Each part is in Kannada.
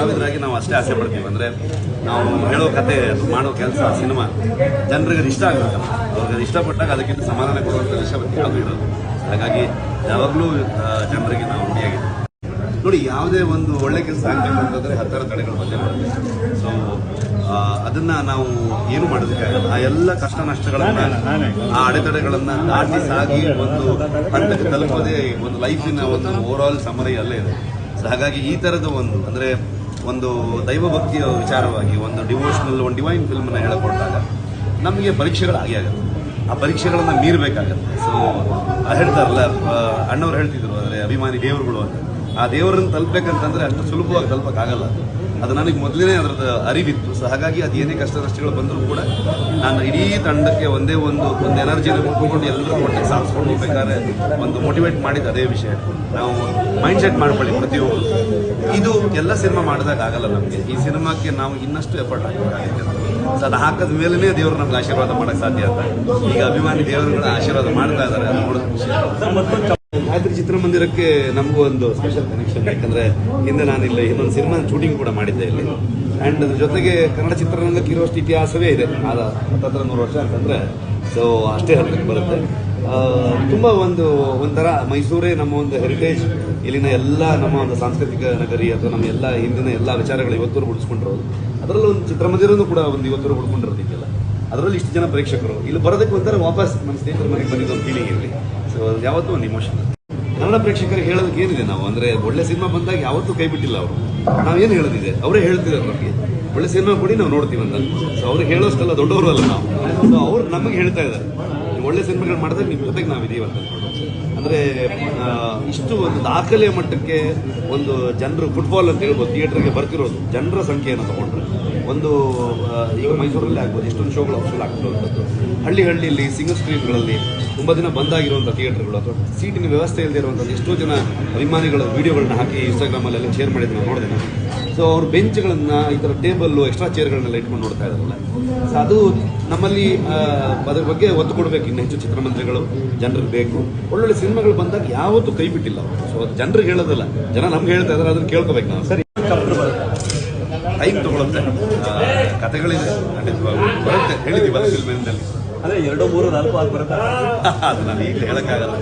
ಕಲಾವಿದರಾಗಿ ನಾವು ಅಷ್ಟೇ ಆಸೆ ಪಡ್ತೀವಿ. ಅಂದ್ರೆ ನಾವು ಹೇಳೋ ಕತೆ ಮಾಡೋ ಕೆಲಸ ಸಿನಿಮಾ ಜನರಿಗೆ ಇಷ್ಟ ಆಗಬೇಕಲ್ಲ ಅವ್ರಿಗೆ ಇಷ್ಟಪಟ್ಟಾಗ ಅದಕ್ಕಿಂತ ಸಮಾಧಾನ ಕೊಡುವಂಥ ವಿಷಯ ಯಾವುದು ಇರೋದು. ಹಾಗಾಗಿ ಯಾವಾಗಲೂ ಜನರಿಗೆ ನಾವು ಉಂಡಿಯಾಗಿದೆ ನೋಡಿ ಯಾವುದೇ ಒಂದು ಒಳ್ಳೆ ಕೆಲಸ ಆಗಬೇಕು ಅಂತಂದರೆ ಹತ್ತಾರು ತಡೆಗಳು ಬಂದೇ ಬರುತ್ತೆ ಸೊ ಅದನ್ನ ನಾವು ಏನು ಮಾಡೋದಕ್ಕಾಗಲ್ಲ ಆ ಎಲ್ಲ ಕಷ್ಟ ನಷ್ಟಗಳನ್ನು ಆ ಅಡೆತಡೆಗಳನ್ನು ದಾಟಿ ಸಾಗಿ ಒಂದು ಹಂತಕ್ಕೆ ತಲುಪೋದೇ ಒಂದು ಲೈಫಿನ ಒಂದು ಓವರ್ ಆಲ್ ಸಮರಿ ಅಲ್ಲೇ ಇದೆ. ಸೊ ಹಾಗಾಗಿ ಈ ಥರದ ಒಂದು ಅಂದ್ರೆ ಒಂದು ದೈವಭಕ್ತಿಯ ವಿಚಾರವಾಗಿ, ಒಂದು ಡಿವೋಷನಲ್ ಒಂದು ಡಿವೈನ್ ಫಿಲ್ಮ್ನ ಹೇಳಿಕೊಟ್ಟಾಗ ನಮಗೆ ಪರೀಕ್ಷೆಗಳು ಆಗೇ ಆಗುತ್ತೆ. ಆ ಪರೀಕ್ಷೆಗಳನ್ನು ಮೀರಬೇಕಾಗತ್ತೆ. ಸೊ ಹೇಳ್ತಾರಲ್ಲ ಅಣ್ಣವ್ರು ಹೇಳ್ತಿದ್ರು ಅಂದರೆ ಅಭಿಮಾನಿ ದೇವರುಗಳು ಅಂತ. ಆ ದೇವರನ್ನು ತಲುಪಬೇಕಂತಂದ್ರೆ ಅಷ್ಟು ಸುಲಭವಾಗಿ ತಲುಪಕ್ಕಾಗಲ್ಲ. ಅದು ನನಗೆ ಮೊದಲನೇ ಅದರದ್ದು ಅರಿವಿತ್ತು. ಸೊ ಹಾಗಾಗಿ ಅದು ಏನೇ ಕಷ್ಟ ನಷ್ಟಗಳು ಬಂದರೂ ಕೂಡ ನಾನು ಇಡೀ ತಂಡಕ್ಕೆ ಒಂದೇ ಒಂದು ಒಂದು ಎನರ್ಜಿನ ಕೊಟ್ಟುಕೊಂಡು ಎಲ್ಲರೂ ಒಟ್ಟಿಗೆ ಸಾಧಿಸ್ಕೊಂಡು ಹೋಗ್ಬೇಕಾದ್ರೆ ಒಂದು ಮೋಟಿವೇಟ್ ಮಾಡಿದ ಅದೇ ವಿಷಯ. ನಾವು ಮೈಂಡ್ ಸೆಟ್ ಮಾಡ್ಕೊಳ್ಳಿ ಪ್ರತಿಯೊಬ್ಬರು. ಇದು ಎಲ್ಲ ಸಿನಿಮಾ ಮಾಡಿದಾಗ ಆಗಲ್ಲ ನಮಗೆ. ಈ ಸಿನಿಮಾಕ್ಕೆ ನಾವು ಇನ್ನಷ್ಟು ಎಫರ್ಟ್ ಹಾಕಬೇಕಾಗುತ್ತೆ. ಸೊ ಅದು ಹಾಕದ ಮೇಲೇ ದೇವರು ನಮ್ಗೆ ಆಶೀರ್ವಾದ ಮಾಡೋಕ್ಕೆ ಸಾಧ್ಯ ಅಂತ. ಈಗ ಅಭಿಮಾನಿ ದೇವರುಗಳ ಆಶೀರ್ವಾದ ಮಾಡ್ತಾ ಇದ್ದಾರೆ, ಅದು ನೋಡೋದು ಖುಷಿ. ಗಾಯತ್ರಿ ಚಿತ್ರಮಂದಿರಕ್ಕೆ ನಮಗೂ ಒಂದು ಸ್ಪೆಷಲ್ ಕನೆಕ್ಷನ್ ಯಾಕಂದ್ರೆ ಹಿಂದೆ ನಾನು ಇಲ್ಲಿ ಇನ್ನೊಂದು ಸಿನಿಮಾ ಶೂಟಿಂಗ್ ಕೂಡ ಮಾಡಿದ್ದೆ ಇಲ್ಲಿ. ಅಂಡ್ ಅದ್ರ ಜೊತೆಗೆ ಕನ್ನಡ ಚಿತ್ರರಂಗಕ್ಕೆ ಇರುವಷ್ಟು ಇತಿಹಾಸವೇ ಇದೆ. ಆದ ಹತ್ತತ್ರ ನೂರು ವರ್ಷ ಅಂತಂದ್ರೆ ಸೊ ಅಷ್ಟೇ ಹತ್ತಕ್ಕೆ ಬರುತ್ತೆ. ತುಂಬಾ ಒಂದು, ಒಂಥರ ಮೈಸೂರೇ ನಮ್ಮ ಒಂದು ಹೆರಿಟೇಜ್ ಇಲ್ಲಿನ ಎಲ್ಲ ನಮ್ಮ ಒಂದು ಸಾಂಸ್ಕೃತಿಕ ನಗರಿ ಅಥವಾ ನಮ್ಮ ಎಲ್ಲ ಹಿಂದಿನ ಎಲ್ಲ ವಿಚಾರಗಳು ಇವತ್ತೂ ಉಳಿಸ್ಕೊಂಡಿರೋದು ಅದರಲ್ಲೂ ಒಂದು ಚಿತ್ರಮಂದಿರನೂ ಕೂಡ ಒಂದು ಇವತ್ತೂ ಉಳ್ಕೊಂಡಿರೋದಿಕ್ಕೆಲ್ಲ. ಅದರಲ್ಲಿ ಇಷ್ಟು ಜನ ಪ್ರೇಕ್ಷಕರು. ಇಲ್ಲಿ ಬರೋದಕ್ಕೆ ಒಂಥರ ವಾಪಸ್ ನಮ್ಮ ಸ್ನೇಹಿತರ ಮನೆಗೆ ಬಂದಿದ್ದ ಒಂದು ಫೀಲಿಂಗ್ ಇರಲಿ. ಸೊ ಯಾವತ್ತೂ ಒಂದು ಇಮೋಷನ್ ಕನ್ನಡ ಪ್ರೇಕ್ಷಕರಿಗೆ ಹೇಳೋದಕ್ಕೆ ಏನಿದೆ ನಾವು? ಅಂದ್ರೆ ಒಳ್ಳೆ ಸಿನಿಮಾ ಬಂದಾಗ ಯಾವತ್ತೂ ಕೈ ಬಿಟ್ಟಿಲ್ಲ ಅವರು. ನಾವೇನು ಹೇಳೋದಿದೆ? ಅವರೇ ಹೇಳ್ತಿದ್ದಾರೆ ನಮಗೆ. ಒಳ್ಳೆ ಸಿನಿಮಾ ಕೊಡಿ, ನಾವು ನೋಡ್ತೀವಿ ಅಂತ. ಸೊ ಅವ್ರಿಗೆ ಹೇಳೋಷ್ಟಲ್ಲ ದೊಡ್ಡವರು ಅಲ್ಲ ನಾವು ಅವ್ರು ನಮಗೆ ಹೇಳ್ತಾ ಇದ್ದಾರೆ. ಒಳ್ಳೆ ಸಿನಿಮಾಗಳು ಮಾಡಿದ್ರೆ ನಿಮ್ಮ ಜೊತೆಗೆ ನಾವು ಇದೀವಿ ಅಂತ ಅಂದರೆ ಇಷ್ಟು ಒಂದು ದಾಖಲೆಯ ಮಟ್ಟಕ್ಕೆ ಒಂದು ಜನರು ಫುಟ್ಬಾಲ್ ಅಂತ ಹೇಳ್ಬೋದು ಥಿಯೇಟ್ರಿಗೆ ಬರ್ತಿರೋದು, ಜನರ ಸಂಖ್ಯೆಯನ್ನು ತಗೊಂಡ್ರೆ ಒಂದು ಈಗ ಮೈಸೂರಲ್ಲಿ ಆಗ್ಬೋದು ಎಷ್ಟೊಂದು ಶೋಗಳು ಹೌಸ್ಫುಲ್ ಆಗ್ತಿರುವಂಥದ್ದು ಹಳ್ಳಿ ಹಳ್ಳಿಯಲ್ಲಿ ಸಿಂಗಲ್ ಸ್ಕ್ರೀನ್ಗಳಲ್ಲಿ ತುಂಬ ದಿನ ಬಂದಾಗಿರುವಂಥ ಥಿಯೇಟ್ರ್ಗಳು ಅಥವಾ ಸೀಟಿನ ವ್ಯವಸ್ಥೆ ಇಲ್ಲದೆ ಇರುವಂಥದ್ದು ಎಷ್ಟೋ ಜನ ಅಭಿಮಾನಿಗಳ ವೀಡಿಯೋಗಳನ್ನ ಹಾಕಿ ಇನ್ಸ್ಟಾಗ್ರಾಮಲ್ಲೆಲ್ಲ ಶೇರ್ ಮಾಡಿದ್ದು ನಾನು. ಸೊ ಅವ್ರ ಬೆಂಚ್ಗಳನ್ನ ಈ ಥರ ಟೇಬಲ್ಲು ಎಕ್ಸ್ಟ್ರಾ ಚೇರ್ಗಳನ್ನೆಲ್ಲ ಇಟ್ಕೊಂಡು ನೋಡ್ತಾ ಇದ್ದಾರಲ್ಲ. ಸೊ ಅದು ನಮ್ಮಲ್ಲಿ ಅದ್ರ ಬಗ್ಗೆ ಒತ್ತು ಕೊಡಬೇಕು ಇನ್ನು ಹೆಚ್ಚು ಚಿತ್ರಮಂದಿರಗಳು, ಜನರಿಗೆ ಬೇಕು. ಒಳ್ಳೊಳ್ಳೆ ಸಿನಿಮಾಗಳು ಬಂದಾಗ ಯಾವತ್ತೂ ಕೈ ಬಿಟ್ಟಿಲ್ಲ ಸೊ ಅದು ಜನರಿಗೆ ಹೇಳೋದಲ್ಲ. ಜನ ನಮ್ಗೆ ಹೇಳ್ತಾ ಇದ್ದಾರೆ ಅದನ್ನ ಕೇಳ್ಕೋಬೇಕು ನಾವು. ಸರಿ. ಟೈಮ್ ತಗೊಳುತ್ತೆ. ಕಥೆಗಳಿದೆ ಖಂಡಿತವಾಗಿ ಬರುತ್ತೆ. ಹೇಳಿದ್ದೀವಿ ಫಿಲ್ಮಿನಲ್ಲಿ ಅಂದ್ರೆ ಎರಡು ಮೂರು ನಾಲ್ಕು ಆಗಿ ಬರುತ್ತೆ. ಅದು ನಾನು ಈಗಲೇ ಹೇಳಕ್ಕಾಗಲ್ಲ.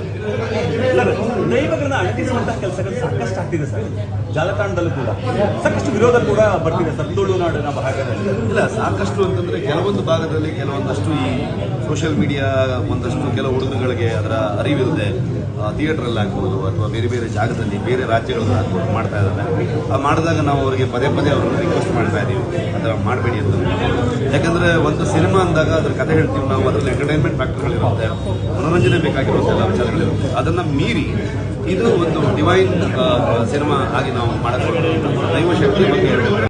ಸರ್ ದೈವಗಳನ್ನ ಕೆಲಸಗಳು ಸಾಕಷ್ಟು ಆಗ್ತಿದೆ ಸರ್. ಜಾಲತಾಣದಲ್ಲೂ ಕೂಡ. ಸಾಕಷ್ಟು ವಿರೋಧ ಕೂಡ ಬರ್ತಿದೆ ಸರ್. ತುಳುನಾಡಿನ ಭಾಗದಲ್ಲಿ. ಇಲ್ಲ ಸಾಕಷ್ಟು ಅಂತಂದ್ರೆ ಕೆಲವೊಂದು ಭಾಗದಲ್ಲಿ ಕೆಲವೊಂದಷ್ಟು ಈ ಸೋಷಿಯಲ್ ಮೀಡಿಯಾ ಒಂದಷ್ಟು ಕೆಲವು ಹುಡುಗರುಗಳಿಗೆ ಅದರ ಅರಿವಿಲ್ಲದೆ ಥಿಯೇಟರ್ ಆಗ್ಬೋದು ಅಥವಾ ಬೇರೆ ಬೇರೆ ಜಾಗದಲ್ಲಿ ಬೇರೆ ರಾಜ್ಯಗಳಲ್ಲಿ ಆಗ್ಬೋದು ಮಾಡ್ತಾ ಇದ್ದಾರೆ. ಆ ಮಾಡಿದಾಗ ನಾವು ಅವರಿಗೆ ಪದೇ ಪದೇ ಅವ್ರನ್ನ ರಿಕ್ವೆಸ್ಟ್ ಮಾಡ್ತಾ ಇದೀವಿ. ಅಥವಾ ಮಾಡಬೇಡಿ ಅಂತ. ಯಾಕಂದ್ರೆ ಒಂದು ಸಿನಿಮಾ ಅಂದಾಗ ಅದ್ರ ಕಥೆ ಹೇಳ್ತೀವಿ ನಾವು ಅದರಲ್ಲಿ ಎಂಟರ್ಟೈನ್ಮೆಂಟ್ ಫ್ಯಾಕ್ಟರ್ಗಳಿರುತ್ತೆ ಮನೋರಂಜನೆ ಬೇಕಾಗಿರುವಂಥ ಎಲ್ಲ ವಿಚಾರಗಳಿರುತ್ತೆ ಅದನ್ನು ಮೀರಿ ಇದು ಒಂದು ಡಿವೈನ್ ಸಿನಿಮಾ ಆಗಿ ನಾವು ಮಾಡಬೇಕು. ದೈವ ಶಕ್ತಿ ಬಗ್ಗೆ